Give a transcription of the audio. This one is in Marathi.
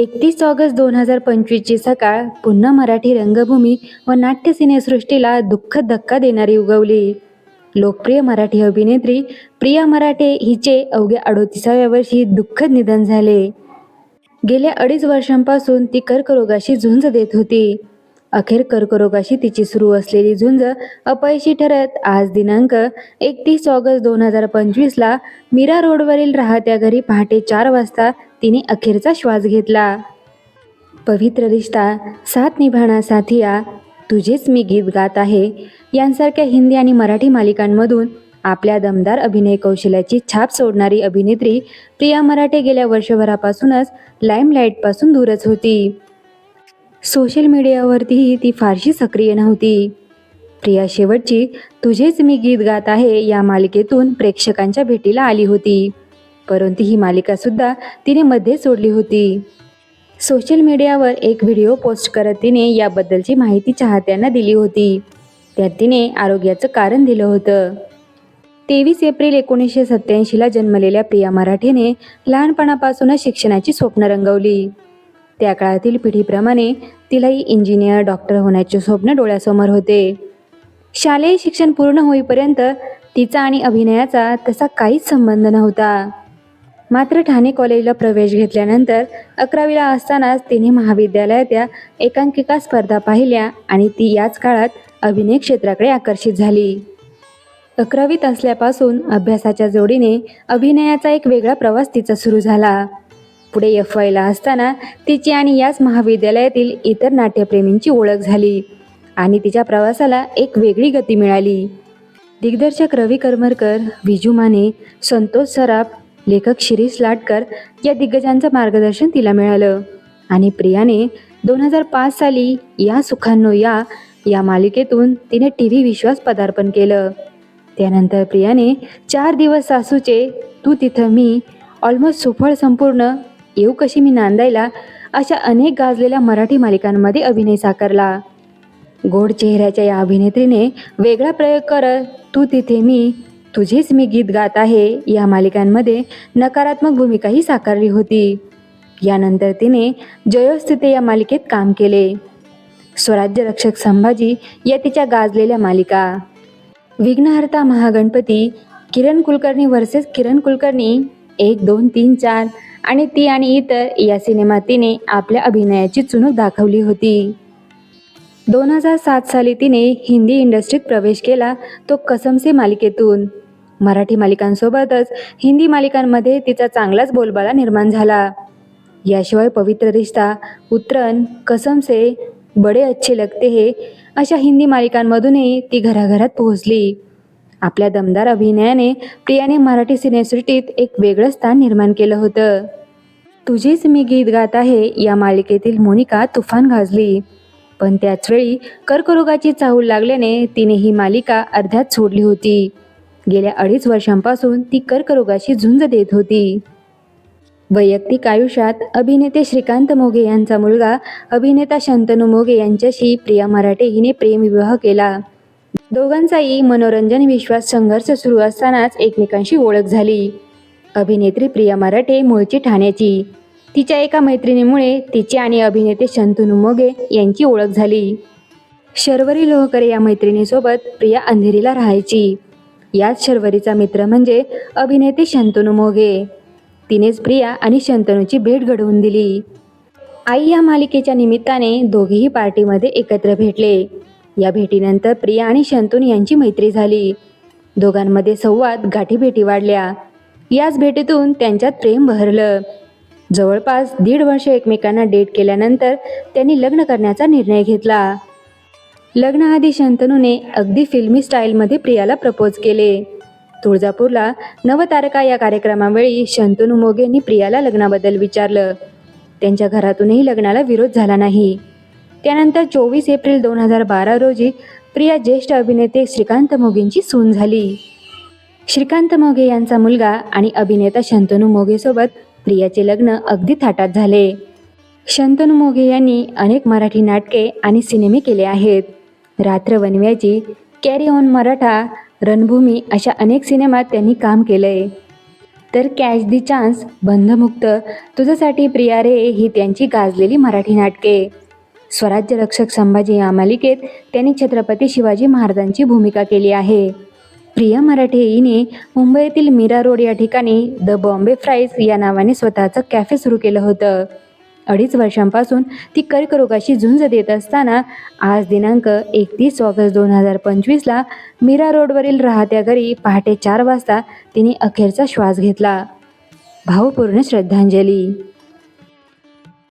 एकतीस ऑगस्ट दोन हजार पंचवीसची सकाळ पुन्हा मराठी रंगभूमी व नाट्य सिनेसृष्टीला दुःखद धक्का देणारी उगवली. लोकप्रिय मराठी अभिनेत्री प्रिया मराठे हिचे अवघ्या अडोतीसाव्या वर्षी दुःखद निधन झाले. गेल्या अडीच वर्षांपासून ती कर्करोगाशी झुंज देत होती. अखेर कर्करोगाशी तिची सुरू असलेली झुंज अपयशी ठरत आज दिनांक एकतीस ऑगस्ट दोन हजार पंचवीसला मीरा रोडवरील राहत्या घरी पहाटे चार वाजता तिने अखेरचा श्वास घेतला. पवित्र रिश्ता साथ निभाणा साथिया तुझेच मी गीत गात आहे. यांसारख्या हिंदी आणि मराठी मालिकांमधून आपल्या दमदार अभिनय कौशल्याची छाप सोडणारी अभिनेत्री प्रिया मराठे गेल्या वर्षभरापासूनच लाईमलाईटपासून दूरच होती. सोशल मीडियावरतीही ती फारशी सक्रिय नव्हती. प्रिया शेवटची तुझेच मी गीत गात आहे या मालिकेतून प्रेक्षकांच्या भेटीला आली होती. परंतु ही मालिकासुद्धा तिने मध्ये सोडली होती. सोशल मीडियावर एक व्हिडिओ पोस्ट करत तिने याबद्दलची माहिती चाहत्यांना दिली होती. त्यात तिने आरोग्याचं कारण दिलं होतं. तेवीस एप्रिल एकोणीसशे सत्याऐंशीला जन्मलेल्या प्रिया मराठेने लहानपणापासूनच शिक्षणाची स्वप्न रंगवली. त्या काळातील पिढीप्रमाणे तिलाही इंजिनियर डॉक्टर होण्याचे स्वप्न डोळ्यासमोर होते. शालेय शिक्षण पूर्ण होईपर्यंत तिचा आणि अभिनयाचा तसा काहीच संबंध नव्हता. मात्र ठाणे कॉलेजला प्रवेश घेतल्यानंतर अकरावीला असतानाच तिने महाविद्यालयाच्या एकांकिका स्पर्धा पाहिल्या आणि ती याच काळात अभिनय क्षेत्राकडे आकर्षित झाली. अकरावीत असल्यापासून अभ्यासाच्या जोडीने अभिनयाचा एक वेगळा प्रवास तिचा सुरू झाला. पुढे एफ वायला असताना तिची आणि याच महाविद्यालयातील इतर नाट्यप्रेमींची ओळख झाली आणि तिच्या प्रवासाला एक वेगळी गती मिळाली. दिग्दर्शक रवी करमरकर विजू माने संतोष सराफ लेखक शिरीष लाटकर या दिग्गजांचं मार्गदर्शन तिला मिळालं. आणि प्रियाने दोन हजार पाच साली या सुखांनो या या मालिकेतून तिने टी व्ही विश्वास पदार्पण केलं. त्यानंतर प्रियाने चार दिवस सासूचे तू तिथं मी ऑलमोस्ट सुफळ संपूर्ण येऊ कशी मी नांदायला? अशा अनेक गाजलेल्या मराठी मालिकांमध्ये अभिनय साकारला. गोड चेहऱ्याच्या या अभिनेत्रीने वेगळा प्रयोग करत तू तिथे मी तुझेच मी गीत गात आहे या मालिकांमध्ये नकारात्मक भूमिकाही साकारली होती. यानंतर तिने जयोस्थिते या मालिकेत काम केले. स्वराज्य रक्षक संभाजी या तिच्या गाजलेल्या मालिका. विघ्नहर्ता महागणपती किरण कुलकर्णी वर्सेस किरण कुलकर्णी एक दोन तीन चार आणि ती आणि इतर या सिनेमात तिने आपल्या अभिनयाची चुणूक दाखवली होती. दोन हजार सात साली तिने हिंदी इंडस्ट्रीत प्रवेश केला तो कसमसे मालिकेतून. मराठी मालिकांसोबतच हिंदी मालिकांमध्ये तिचा चांगलाच बोलबाला निर्माण झाला. याशिवाय पवित्र रिश्ता उतरण कसमसे बडे अच्छे लगते हे अशा हिंदी मालिकांमधूनही ती घराघरात पोहोचली. आपल्या दमदार अभिनयाने प्रियाने मराठी सिनेसृष्टीत एक वेगळं स्थान निर्माण केलं होतं. तुझेच मी गीत गात आहे या मालिकेतील मोनिका तुफान गाजली. पण त्याचवेळी कर्करोगाची चाहूल लागल्याने तिने ही मालिका अर्ध्यात सोडली होती. गेल्या अडीच वर्षांपासून ती कर्करोगाशी झुंज देत होती. वैयक्तिक आयुष्यात अभिनेते श्रीकांत मोघे यांचा मुलगा अभिनेता शंतनू मोघे यांच्याशी प्रिया मराठे हिने प्रेमविवाह केला. दोघांचाही मनोरंजन विश्वास संघर्ष सुरू असतानाच एकमेकांशी ओळख झाली. अभिनेत्री प्रिया मराठे मूळची ठाण्याची. तिच्या एका मैत्रिणीमुळे तिची आणि अभिनेते शंतनू मोगे यांची ओळख झाली. शर्वरी लोहकरे या मैत्रिणीसोबत प्रिया अंधेरीला राहायची. याच शर्वरीचा मित्र म्हणजे अभिनेते शंतनू मोगे तिनेच प्रिया आणि शंतनूची भेट घडवून दिली. आई या मालिकेच्या निमित्ताने दोघेही पार्टीमध्ये एकत्र भेटले. या भेटीनंतर प्रिया आणि शंतनू यांची मैत्री झाली. दोघांमध्ये संवाद गाठीभेटी वाढल्या. याच भेटीतून त्यांच्यात प्रेम बहरलं. जवळपास दीड वर्ष एकमेकांना डेट केल्यानंतर त्यांनी लग्न करण्याचा निर्णय घेतला. लग्नाआधी शंतनूने अगदी फिल्मी स्टाईलमध्ये प्रियाला प्रपोज केले. तुळजापूरला नवतारका या कार्यक्रमावेळी शंतनू मोगेंनी प्रियाला लग्नाबद्दल विचारलं. त्यांच्या घरातूनही लग्नाला विरोध झाला नाही. त्यानंतर चोवीस एप्रिल दोन हजार बारा रोजी प्रिया ज्येष्ठ अभिनेते श्रीकांत मोगेंची सून झाली. श्रीकांत मोघे यांचा मुलगा आणि अभिनेता शंतनू मोघेसोबत प्रियाचे लग्न अगदी थाटात झाले. शंतनू मोघे यांनी अनेक मराठी नाटके आणि सिनेमे केले आहेत. रात्र वनव्याची कॅरी ऑन मराठा रणभूमी अशा अनेक सिनेमात त्यांनी काम केलंय. तर कॅच दी चान्स बंधमुक्त तुझ्यासाठी प्रिया रे ही त्यांची गाजलेली मराठी नाटके. स्वराज्य रक्षक संभाजी या मालिकेत त्यांनी छत्रपती शिवाजी महाराजांची भूमिका केली आहे. प्रिया मराठे हिने मुंबईतील मीरा रोड या ठिकाणी द बॉम्बे फ्राईज या नावाने स्वतःचं कॅफे सुरू केलं होतं. अडीच वर्षांपासून ती कर्करोगाशी झुंज देत असताना आज दिनांक एकतीस ऑगस्ट दोन हजार पंचवीसला मीरा रोडवरील राहत्या घरी पहाटे चार वाजता तिने अखेरचा श्वास घेतला. भावपूर्ण श्रद्धांजली.